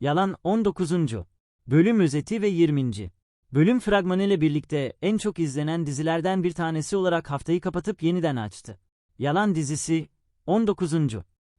Yalan 19. Bölüm özeti ve 20. Bölüm fragmanı ile birlikte en çok izlenen dizilerden bir tanesi olarak haftayı kapatıp yeniden açtı. Yalan dizisi 19.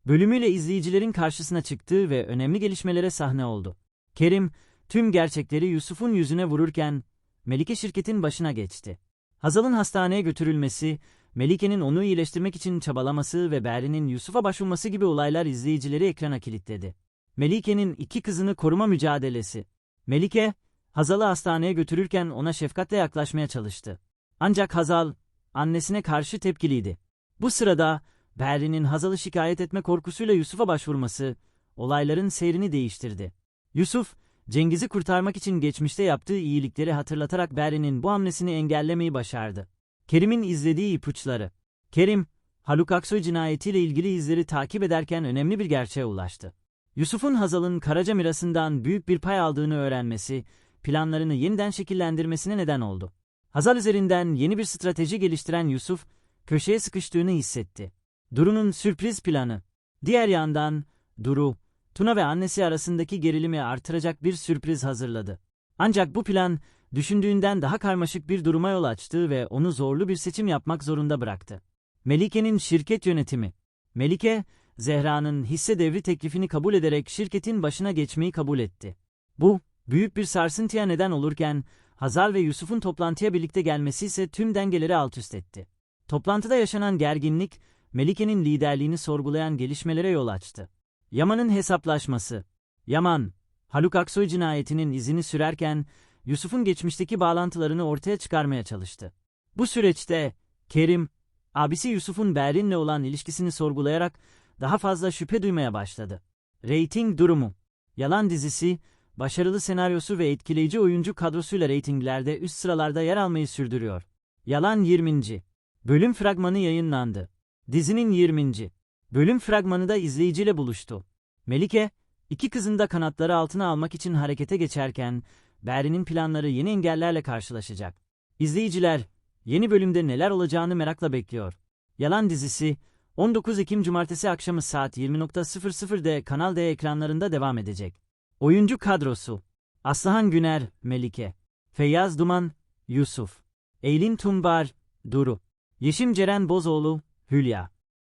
bölümüyle izleyicilerin karşısına çıktığı ve önemli gelişmelere sahne oldu. Kerim, tüm gerçekleri Yusuf'un yüzüne vururken Melike şirketin başına geçti. Hazal'ın hastaneye götürülmesi, Melike'nin onu iyileştirmek için çabalaması ve Berrin'in Yusuf'a başvurması gibi olaylar izleyicileri ekrana kilitledi. Melike'nin iki kızını koruma mücadelesi. Melike, Hazal'ı hastaneye götürürken ona şefkatle yaklaşmaya çalıştı. Ancak Hazal, annesine karşı tepkiliydi. Bu sırada, Berrin'in Hazal'ı şikayet etme korkusuyla Yusuf'a başvurması, olayların seyrini değiştirdi. Yusuf, Cengiz'i kurtarmak için geçmişte yaptığı iyilikleri hatırlatarak Berrin'in bu hamlesini engellemeyi başardı. Kerim'in izlediği ipuçları. Kerim, Haluk Aksoy cinayetiyle ilgili izleri takip ederken önemli bir gerçeğe ulaştı. Yusuf'un Hazal'ın Karaca mirasından büyük bir pay aldığını öğrenmesi, planlarını yeniden şekillendirmesine neden oldu. Hazal üzerinden yeni bir strateji geliştiren Yusuf, köşeye sıkıştığını hissetti. Duru'nun sürpriz planı. Diğer yandan, Duru, Tuna ve annesi arasındaki gerilimi artıracak bir sürpriz hazırladı. Ancak bu plan, düşündüğünden daha karmaşık bir duruma yol açtı ve onu zorlu bir seçim yapmak zorunda bıraktı. Melike'nin şirket yönetimi. Melike, Zehra'nın hisse devri teklifini kabul ederek şirketin başına geçmeyi kabul etti. Bu, büyük bir sarsıntıya neden olurken, Hazal ve Yusuf'un toplantıya birlikte gelmesi ise tüm dengeleri alt üst etti. Toplantıda yaşanan gerginlik, Melike'nin liderliğini sorgulayan gelişmelere yol açtı. Yaman'ın hesaplaşması. Yaman, Haluk Aksoy cinayetinin izini sürerken, Yusuf'un geçmişteki bağlantılarını ortaya çıkarmaya çalıştı. Bu süreçte, Kerim, abisi Yusuf'un Berrin'le olan ilişkisini sorgulayarak daha fazla şüphe duymaya başladı. Rating durumu. Yalan dizisi, başarılı senaryosu ve etkileyici oyuncu kadrosuyla reytinglerde üst sıralarda yer almayı sürdürüyor. Yalan 20. Bölüm fragmanı yayınlandı. Dizinin 20. Bölüm fragmanı da izleyiciyle buluştu. Melike, iki kızını da kanatları altına almak için harekete geçerken, Berrin'in planları yeni engellerle karşılaşacak. İzleyiciler, yeni bölümde neler olacağını merakla bekliyor. Yalan dizisi, 19 Ekim Cumartesi akşamı saat 20.00'de Kanal D ekranlarında devam edecek. Oyuncu kadrosu. Aslıhan Güner, Melike. Feyyaz Duman, Yusuf. Eylin Tumbar, Duru. Yeşim Ceren Bozoğlu, Hülya